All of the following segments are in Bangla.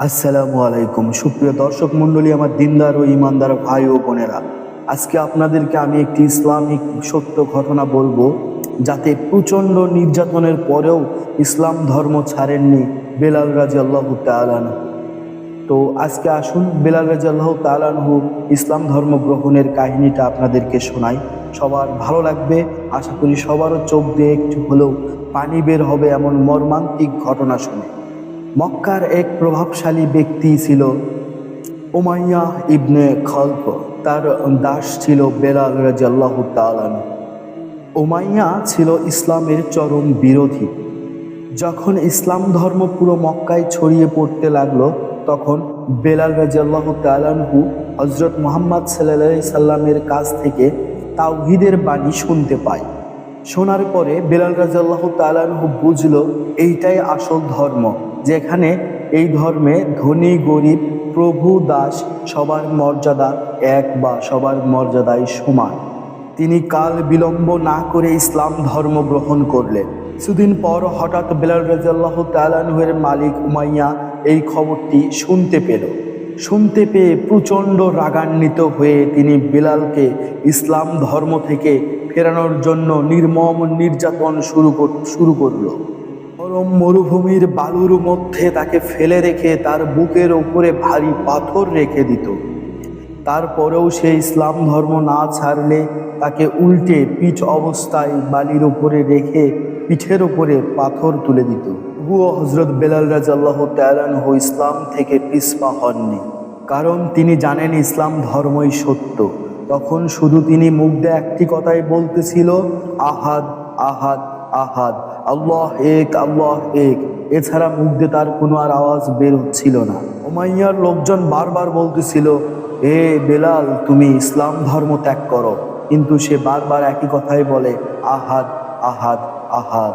আসসালামু আলাইকুম। সুপ্রিয় দর্শক মণ্ডলী, আমার দিনদার ও ইমানদার ভাই ও বোনেরা, আজকে আপনাদেরকে আমি একটি ইসলামিক সত্য ঘটনা বলব, যাতে প্রচণ্ড নির্যাতনের পরেও ইসলাম ধর্ম ছাড়েননি বেলাল রাজি আল্লাহ তালান তো আজকে আসুন, বেলাল রাজি আল্লাহ তালানহু ইসলাম ধর্ম গ্রহণের কাহিনীটা আপনাদেরকে শোনাই। সবার ভালো লাগবে, আশা করি সবারও চোখ দিয়ে একটু হলেও পানি বের হবে এমন মর্মান্তিক ঘটনা শুনে। মক্কার এক প্রভাবশালী ব্যক্তি ছিল উমাইয়া ইবনে খলফ তার দাস ছিল বেলাল রাজাল্লাহ তালান উমাইয়া ছিল ইসলামের চরম বিরোধী। যখন ইসলাম ধর্ম পুরো মক্কায় ছড়িয়ে পড়তে লাগল, তখন বেলাল রাজাল্লাহ তালানহু হজরত মোহাম্মদ সাল্লা সাল্লামের কাছ থেকে তাওহিদের বাণী শুনতে পায়। শোনার পরে বেলাল রাজাল্লাহ তালানহু বুঝলো, এইটাই আসল ধর্ম, যেখানে এই ধর্মে ধনী, গরিব, প্রভু, দাস সবার মর্যাদা এক বা সবার মর্যাদায় সমান। তিনি কাল বিলম্ব না করে ইসলাম ধর্ম গ্রহণ করলেন। কিছুদিন পর হঠাৎ বেলাল রাজাল্লাহ তালানহের মালিক উমাইয়া এই খবরটি শুনতে পেল। শুনতে পেয়ে প্রচণ্ড রাগান্বিত হয়ে তিনি বেলালকে ইসলাম ধর্ম থেকে ফেরানোর জন্য নির্মম নির্যাতন শুরু শুরু করল। গরম মরুভূমির বালুর মধ্যে তাকে ফেলে রেখে তার বুকের ওপরে ভারী পাথর রেখে দিত। তারপরেও সে ইসলাম ধর্ম না ছাড়লে তাকে উল্টে পিঠ অবস্থায় বালির ওপরে রেখে পিঠের ওপরে পাথর তুলে দিত। তবুও হজরত বেলাল রাজাল্লাহ তালানহ ইসলাম থেকে পিসপা হননি। কারণ তিনি জানেন ইসলাম ধর্মই সত্য। তখন শুধু তিনি দিয়ে একটি কথাই বলতেছিল, আহাদ আহাদ আহাদ, আল্লাহ এক আল্লাহ এক। এছাড়া দিয়ে তার কোনো আর আওয়াজ বের হচ্ছিল না। ওমাইয়ার লোকজন বারবার বলতেছিল, এ বেলাল, তুমি ইসলাম ধর্ম ত্যাগ করো। কিন্তু সে বারবার একই কথাই বলে, আহাদ আহাদ আহাদ।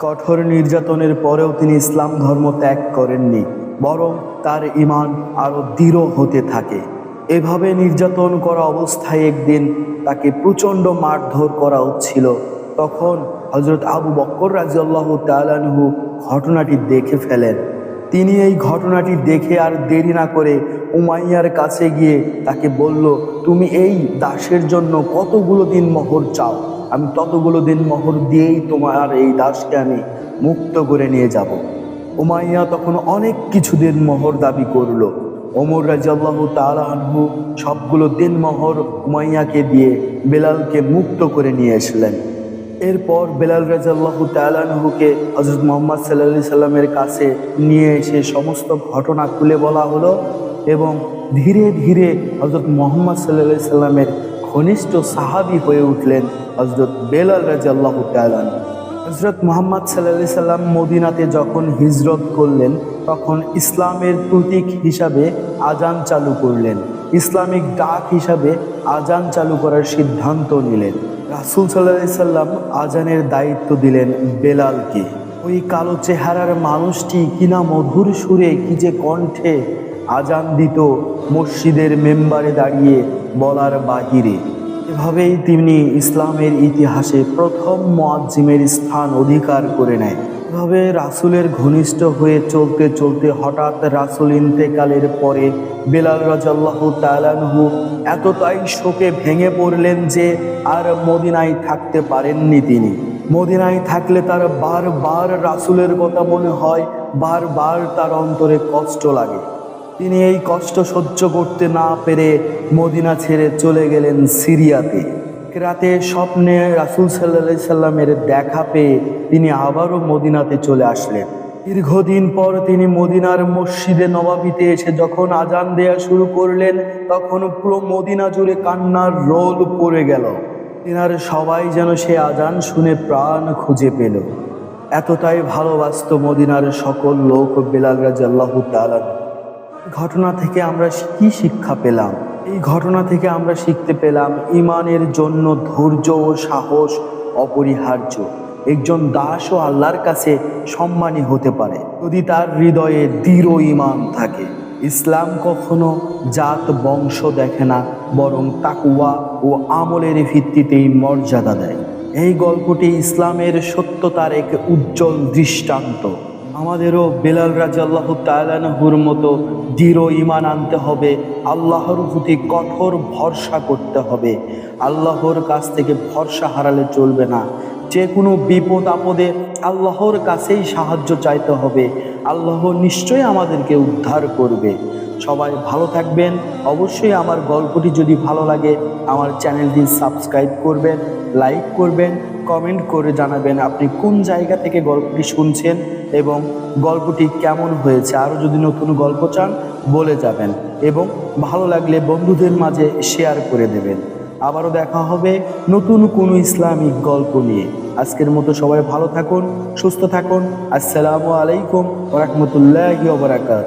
কঠোর নির্যাতনের পরেও তিনি ইসলাম ধর্ম ত্যাগ করেননি, বরং তার ইমান আরও দৃঢ় হতে থাকে। এভাবে নির্যাতন করা অবস্থায় একদিন তাকে প্রচণ্ড মারধর করা হচ্ছিল। তখন হজরত আবু বক্কর রাজিয়াল্লাহ তালানহু ঘটনাটি দেখে ফেলেন। তিনি এই ঘটনাটি দেখে আর দেরি না করে উমাইয়ার কাছে গিয়ে তাকে বলল, তুমি এই দাসের জন্য কতগুলো দিন মোহর চাও? আমি ততগুলো দিন মোহর দিয়েই তোমার এই দাসকে আমি মুক্ত করে নিয়ে যাব। উমাইয়া তখন অনেক কিছুদিন মোহর দাবি করল। ওমর রাজিয়াল্লাহ তালাহু সবগুলো দিন মোহর উমাইয়াকে দিয়ে বেলালকে মুক্ত করে নিয়ে আসলেন এরপর বেলাল রাজাল্লাহ তালানহুকে হজরত মোহাম্মদ সাল্লা সাল্লামের কাছে নিয়ে এসে সমস্ত ঘটনা খুলে বলা হলো এবং ধীরে ধীরে হজরত মোহাম্মদ সাল্লা সাল্লামের ঘনিষ্ঠ সাহাবি হয়ে উঠলেন হজরত বেলাল রাজাল্লাহ তালান হজরত মোহাম্মদ সাল্লা সাল্লাম মদিনাতে যখন হিজরত করলেন তখন ইসলামের প্রতীক হিসাবে আজান চালু করলেন। ইসলামিক ডাক হিসাবে আজান চালু করার সিদ্ধান্ত নিলেন। রাসুল সাল্লাহ সাল্লাম আজানের দায়িত্ব দিলেন বেলালকে। ওই কালো চেহারার মানুষটি কিনা মধুর সুরে কি যে কণ্ঠে আজান দিত মসজিদের মেম্বারে দাঁড়িয়ে বলার বাহিরে। এভাবেই তিনি ইসলামের ইতিহাসে প্রথম মোয়াজ্জিমের স্থান অধিকার করে নেয়। এভাবে রাসুলের ঘনিষ্ঠ হয়ে চলতে চলতে হঠাৎ রাসুল ইন্তেকালের পরে বেলাল রাজাল্লাহ তালানহু এতটাই শোকে ভেঙে পড়লেন যে আর মদিনায় থাকতে পারেননি তিনি। মদিনায় থাকলে তার বারবার রাসুলের কথা মনে হয়, বারবার তার অন্তরে কষ্ট লাগে। তিনি এই কষ্ট সহ্য করতে না পেরে মদিনা ছেড়ে চলে গেলেন সিরিয়াতে। রাতে স্বপ্নে রাসুল সাল্লা সাল্লামের দেখা পেয়ে তিনি আবারও মদিনাতে চলে আসলেন। দীর্ঘদিন পর তিনি মদিনার মসজিদে নবাবিতে এসে যখন আজান দেয়া শুরু করলেন, তখন পুরো মদিনা জুড়ে কান্নার রোল পড়ে গেল। তিনার সবাই যেন সে আজান শুনে প্রাণ খুঁজে পেল। এতটাই ভালোবাসত মদিনার সকল লোক রাজাল্লাহ তালান ঘটনা থেকে আমরা কি শিক্ষা পেলাম? এই ঘটনা থেকে আমরা শিখতে পেলাম ইমানের জন্য ধৈর্য ও সাহস অপরিহার্য। একজন দাস ও আল্লাহর কাছে সম্মানী হতে পারে যদি তার হৃদয়ে দৃঢ় ইমান থাকে। ইসলাম কখনো জাত, বংশ দেখে না, বরং তাকুয়া ও আমলের ভিত্তিতেই মর্যাদা দেয়। এই গল্পটি ইসলামের সত্যতার এক উজ্জ্বল দৃষ্টান্ত। আমাদেরও বেলাল রাজা আল্লাহ তালানহুর মতো দৃঢ় ইমান আনতে হবে, আল্লাহর প্রতি কঠোর ভরসা করতে হবে। আল্লাহর কাছ থেকে ভরসা হারালে চলবে না। যে কোনো বিপদ আপদে আল্লাহর কাছেই সাহায্য চাইতে হবে। আল্লাহ নিশ্চয়ই আমাদেরকে উদ্ধার করবে। সবাই ভালো থাকবেন। অবশ্যই আমার গল্পটি যদি ভালো লাগে, আমার চ্যানেলটি সাবস্ক্রাইব করবেন, লাইক করবেন, কমেন্ট করে জানাবেন আপনি কোন জায়গা থেকে গল্পটি শুনছেন এবং গল্পটি কেমন হয়েছে। আরও যদি নতুন গল্প চান, বলে যাবেন এবং ভালো লাগলে বন্ধুদের মাঝে শেয়ার করে দেবেন। আবারও দেখা হবে নতুন কোনো ইসলামিক গল্প নিয়ে। আজকের মতো সবাই ভালো থাকুন, সুস্থ থাকুন। আসসালামু আলাইকুম রহমতুল্লাহ বারাকাত